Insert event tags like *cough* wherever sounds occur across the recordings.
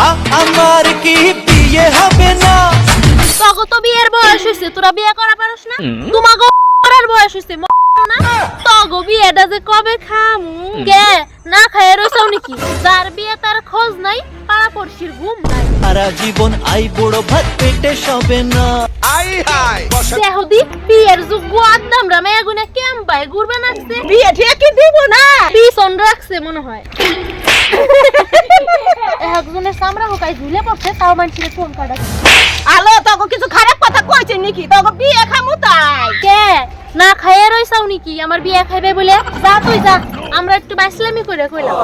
মা আমার কি বিয়ে হবে না? তগো তো বিয়ের বয়স হইছে তোরা বিয়ে করা পারস না? তোমাগো করার বয়স হইছে না? তগো বিয়েটা যে কবে খামু? কে না খায় রইছাও নাকি? যার বিয়ে তার খোঁজ নাই পাড়া পড়শির ঘুম নাই। সারা জীবন আই বড় ভাত পেটে সবে না। দেহদি বিয়ের যোগ্য আদামরা মেয়ে গুনে কেম পায় ঘুরবে নাচছে বিয়ে ঠিকই দিব না? পিছন রাখছে মনে হয়। *laughs* একজনের চামড়া হোকায় ঝুলে পড়ছে তাও মানছিলে ফোন কাটা আলো তোকে কিছু খারাপ কথা কইছে নাকি? তোকে বিয়ে খামু তাই। কে? না খাইয়ে রইছাও নাকি? আমার বিয়ে খাইবে বলে? যা তুই যা আমরা একটু বাইসলামি করে কইলাম।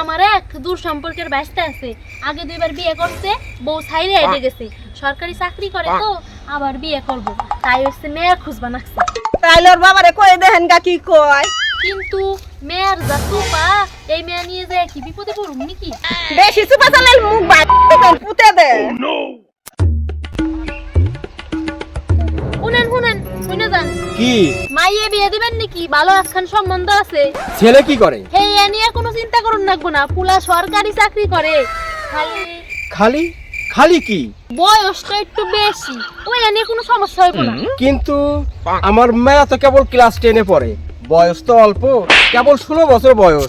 আমার এক দূর সম্পর্কের ব্যস্ত আছে। আগে দুইবার বিয়ে করছে বউ ছাইরে হেঁটে গেছে। সরকারি চাকরি করে তো আবার বিয়ে করব। তাই হচ্ছে মেয়ে খুঁজবা নাকছে। তাইলে ওর বাবারে কই দেখেন গা কি কয়। কিন্তু মেয়ের যা সুপা এই মেয়ে নিয়ে যায় কি? বিপদে পড়ুন নাকি? বেশি সুপা চালে মুখ বাই পুতে দে। শুনেন শুনেন শুনে যান। কি? মাইয়ে বিয়ে দিবেন নাকি? ভালো একখান সম্বন্ধ আছে। ছেলে কি করে? হে এ নিয়ে কোনো চিন্তা করুন লাগবো না পুলা সরকারি চাকরি করে। খালি খালি? খালি কি? বয়সটা একটু বেশি। ওই এ নিয়ে কোনো সমস্যা হইব না। কিন্তু আমার মেয়া তো কেবল ক্লাস টেনে পড়ে। বয়স তো অল্প কেবল ষোলো বছর বয়স।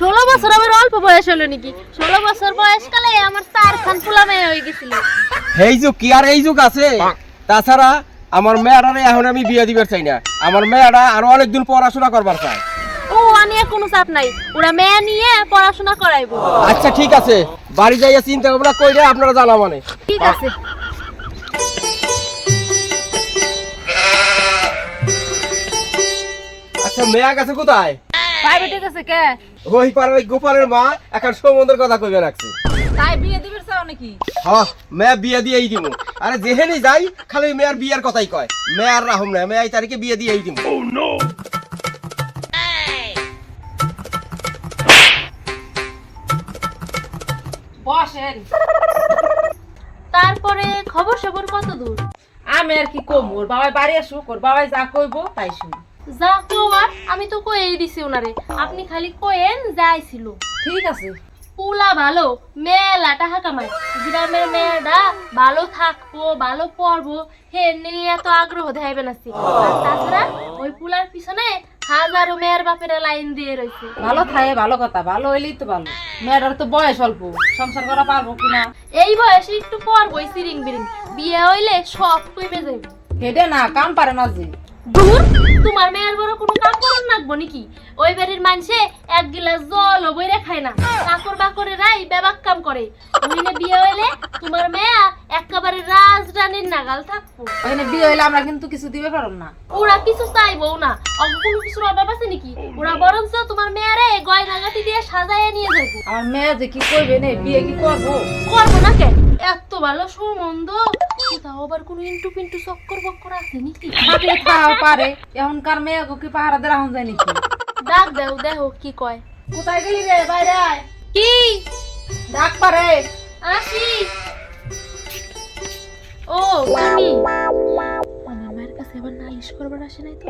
ষোলো বছর আমার অল্প বয়স হলো নাকি? ষোলো বছর বয়সকালে আমার চার খান ফুলা মেয়ে হয়ে গেছিল। এই যুগ কি আর এই যুগ আছে? তাছাড়া আমার মেয়েরা এখন আমি বিয়ে দিবার চাই না। আমার মেয়েরা আরও অনেকদিন পড়াশোনা করবার চায়। ও নিয়ে কোনো চাপ নাই। ওরা মেয়ে নিয়ে পড়াশোনা করাইবো। আচ্ছা ঠিক আছে। বাড়ি যাইয়া চিন্তা ভাবনা কইরে আপনারা জানা মানে। ঠিক আছে। আচ্ছা মেয়া গেছে কোথায়? প্রাইভেটে গেছে কে? ওই পারে ওই গোপালের মা এখন সমুদ্রের কথা কইবে রাখছে তাই বিয়ে চাও নাকি? হ্যাঁ মেয়া বিয়ে দিয়েই দিব আরে যেহেনি যাই খালি মেয়ার বিয়ের কথাই কয়। মেয়ার রাহুম না মেয়া এই তারিখে বিয়ে দিয়েই দিব বসেন। তারপরে খবর সবর কত দূর? আমি আর কি কম ওর বাবাই বাড়ি আসুক ওর বাবাই যা কইবো তাই শুনি। যা কওয়ার আমি তো কয়েই দিছি ওনারে আপনি খালি কয়েন যাইছিল ঠিক আছে। পুলা ভালো মেলা টাকা কামায়। গ্রামের মেয়েরা ভালো থাকব ভালো পড়ব হে নিয়ে এত আগ্রহ দেখাইবে না আর তাছাড়া ওই পুলার পিছনে হাজারো মেয়ের বাপেরা লাইন দিয়ে রয়েছে ভালো থাকে ভালো কথা ভালো হইলেই তো ভালো। মেয়েটার তো বয়স অল্প সংসার করা পারব কিনা এই বয়সে একটু পড়বই সিরিং বিরিং। বিয়ে হইলে সব কইবে যাইবে। হেডে না কাম পারে না যে। দূর? তোমার মেয়ের বড় কোনো কাম নাকবো নাকি? ওই বাড়ির মানুষে এক গিলাস জল বইরে খায় না। চাকর বাকরে রাই বেবাক কাম করে। ওইনে বিয়ে হইলে তোমার মেয়া একেবারে রাজরানীর নাগাল থাকব। ওখানে বিয়ে হইলে আমরা কিন্তু কিছু দিবে পারব না। ওরা কিছু চাইব না। অঙ্ক কোনো কিছুর অভাব আছে নাকি? ওরা বরঞ্চ তোমার মেয়ারে গয়নাগাটি দিয়ে সাজায় নিয়ে যাইবো। আমার মেয়ে যে কি করবে নে? বিয়ে কি করব? করব না কে এত ভালো সম্বন্ধ কোথাও আবার কোনো ইন্টু পিন্টু চক্কর বক্কর আছে নাকি? থাকলে খাওয়া পারে। এখনকার মেয়ে কি পাহারা দেওয়া যায় নাকি? ডাক দেও দেখো কি কয়? কোথায় গেলি রে বাইরে? কি? ডাক পারে। আসি। ও তুমি আমার মায়ের কাছে এবার নালিশ করবার আসে নাই তো?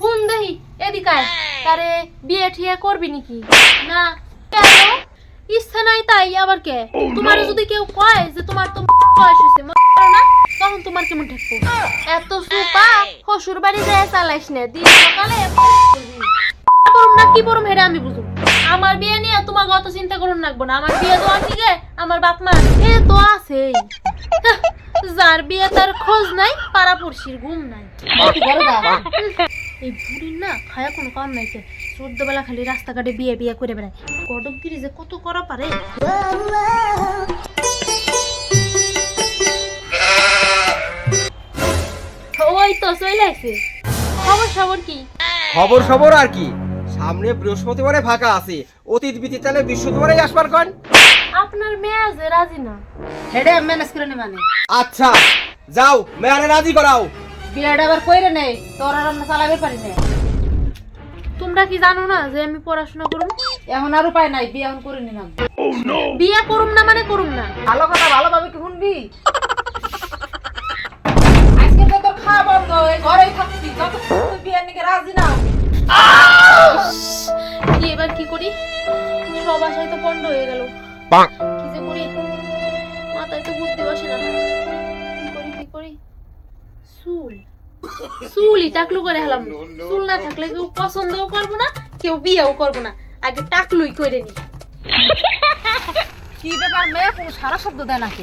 হুন দেহি এদিকে আয়। তারে বিয়ে ঠিয়ে করবি নাকি? না কেন? ইচ্ছা নাই তাই আবার কে? তোমার যদি কেউ কয় যে তোমার তো বয়স হয়েছে না তখন তোমার কেমন ঠেকবো? এত সুপা বাড়ি যায় চালাইস না দিন সকালে না কি হেরে আমি বুঝুম আমার বিয়ে নিয়ে তোমার অত চিন্তা করুন রাখব না আমার বিয়ে দেওয়ার দিকে আমার বাপ মা এ তো আছেই। যার বিয়ে তার খোঁজ নাই পাড়া পড়শির ঘুম নাই। এই বুড়ির না খায়া কোনো কাম নাই চোদ্দ বেলা খালি রাস্তাঘাটে বিয়ে বিয়ে করে বেড়ায়। কটকগিরি যে কত করা পারে? ওই তো চলে আসে। খবর খবর কি? খবর খবর আর কি? সামনে বৃহস্পতিবারে ফাঁকা আছে। অতীত বিতীত তাহলে বৃহস্পতিবারে আসবার কন। আপনার মেয়ে যে রাজি না? হেডে ম্যানেজ করে নে মানে আচ্ছা যাও মেয়ারে রাজি করাও। বিয়েটা আবার কইরে নেই তোর আর আমরা চালাবে পারি না। তোমরা কি জানো না যে আমি পড়াশোনা করব এখন আর উপায় নাই বিয়ে এখন করে নিলাম। oh, বিয়ে করুম না মানে করুম না। ভালো কথা ভালোভাবে কি শুনবি? আজকে তো তোর খাওয়া বন্ধ হয়ে ঘরেই থাকবি যত বিয়ের নিকে রাজি না কি এবার কি করি? সব আশায় তো বন্ধ হয়ে গেল। কি যে করি? মাথায় তো বুঝতে বসে না। চুলই টাকলু করে হেলাম। চুল না থাকলে কেউ পছন্দও করব না কেউ বিয়েও করব না। আগে টাকলুই করে নি। কি ব্যাপার মেয়ে কোনো সারা শব্দ দেয় নাকি?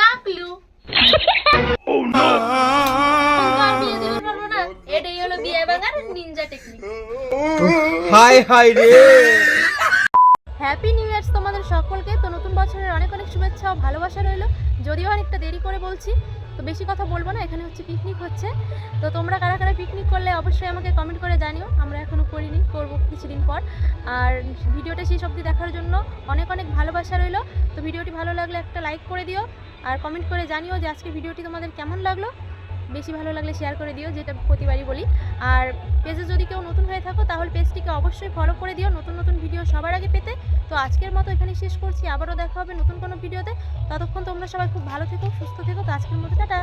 টাকলু। না। এটাই হলো বিয়ে ভাঙার নিনজা টেকনিক হাই হাই রে। বছরের অনেক অনেক শুভেচ্ছা ও ভালোবাসা রইল। যদিও অনেকটা দেরি করে বলছি, তো বেশি কথা বলব না, এখানে হচ্ছে পিকনিক হচ্ছে। তো তোমরা কারা কারা পিকনিক করলে অবশ্যই আমাকে কমেন্ট করে জানিও, আমরা এখনও করিনি, করব কিছুদিন পর। আর ভিডিওটা শেষ অবধি দেখার জন্য অনেক অনেক ভালোবাসা রইল। তো ভিডিওটি ভালো লাগলে একটা লাইক করে দিও, আর কমেন্ট করে জানিও যে আজকে ভিডিওটি তোমাদের কেমন লাগল। বেশি ভালো লাগলে শেয়ার করে দিও, যেটা প্রতিবারই বলি। আর পেজে যদি কেউ নতুন হয়ে থাকো, তাহলে পেজটিকে অবশ্যই ফলো করে দিও। নতুন নতুন ভিডিও সবার আগে পেতে। তো আজকের মতো এখানে শেষ করছি। আবারও দেখা হবে নতুন কোনো ভিডিওতে ততক্ষণ তোমরা সবাই খুব ভালো থেকো, সুস্থ থেকো। তো আজকের মতো, টাটা!